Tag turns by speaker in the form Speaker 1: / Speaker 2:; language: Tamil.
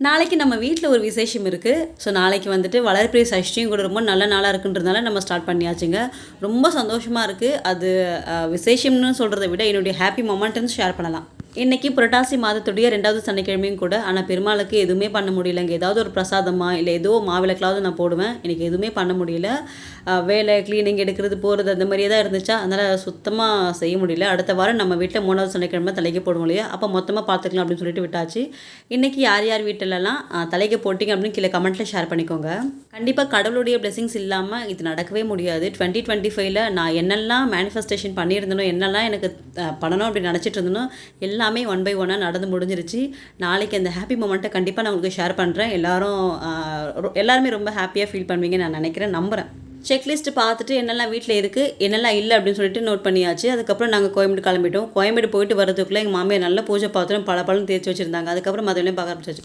Speaker 1: நாளைக்கு நம்ம வீட்டில் ஒரு விசேஷம் இருக்குது ஸோ நாளைக்கு வந்துட்டு வளர்ப்பிரி சஷ்டியும் கூட ரொம்ப நல்ல நாளாக இருக்குன்றதுனால நம்ம ஸ்டார்ட் பண்ணியாச்சுங்க. ரொம்ப சந்தோஷமாக இருக்குது அது விசேஷம்னு சொல்கிறத விட என்னுடைய ஹாப்பி மொமெண்ட்னு ஷேர் பண்ணலாம். இன்றைக்கி புரட்டாசி மாதத்துடைய ரெண்டாவது சனிக்கிழமையும் கூட ஆனால் பெருமாளுக்கு எதுவுமே பண்ண முடியலங்க. ஏதாவது ஒரு பிரசாதமாக இல்லை ஏதோ மாவிளக்கலாவது நான் போடுவேன். எனக்கு எதுவுமே பண்ண முடியல. வேலை க்ளீனிங் எடுக்கிறது போகிறது அந்த மாதிரியே தான் இருந்துச்சா? அதனால் சுத்தமாக செய்ய முடியல. அடுத்த வாரம் நம்ம வீட்டில் மூணாவது சனிக்கிழமை தலைக்கு போடுவோம் இல்லையா? அப்போ மொத்தமாக பார்த்துக்கலாம் அப்படின்னு சொல்லிட்டு விட்டாச்சு. இன்றைக்கி யார் யார் வீட்டிலலாம் தலைக்கு போட்டிங்க அப்படின்னு கீழே கமெண்ட்டில் ஷேர் பண்ணிக்கோங்க. கண்டிப்பாக கடவுளுடைய பிளெஸிங்ஸ் இல்லாமல் இது நடக்கவே முடியாது. டுவெண்ட்டி டுவெண்ட்டி ஃபைவ்ல நான் என்னெல்லாம் மேனிஃபெஸ்டேஷன் பண்ணியிருந்தனோ என்னெல்லாம் எனக்கு பண்ணணும் அப்படின்னு நினச்சிட்டு இருந்தனோ எல்லாம் ஒன் பை ஒன்னாக நடந்து முடிஞ்சிருச்சு. நாளைக்கு அந்த ஹாப்பி மூமெண்ட்டை கண்டிப்பாக நான் உங்களுக்கு ஷேர் பண்ணுறேன் எல்லாரும் எல்லாருமே ரொம்ப ஹாப்பியாக ஃபீல் பண்ணுவீங்கன்னு நான் நினைக்கிறேன் நம்புகிறேன் செக்லிஸ்ட் பார்த்துட்டு என்னெல்லாம் வீட்டில் இருக்குது என்னெல்லாம் இல்லை அப்படின்னு சொல்லிட்டு நோட் பண்ணியாச்சு. அதுக்கப்புறம் நாங்கள் கோயம்பேடு கிளம்பிட்டோம். கோயம்பேடு போயிட்டு வரதுக்குள்ளே எங்கள் மாமியார் நல்ல பூஜை பாத்திரம் பல பழம் தேய்ச்சி வச்சுருந்தாங்க. அதுக்கப்புறம் மதுவிலையும் பார்க்க ஆரம்பிச்சாச்சு.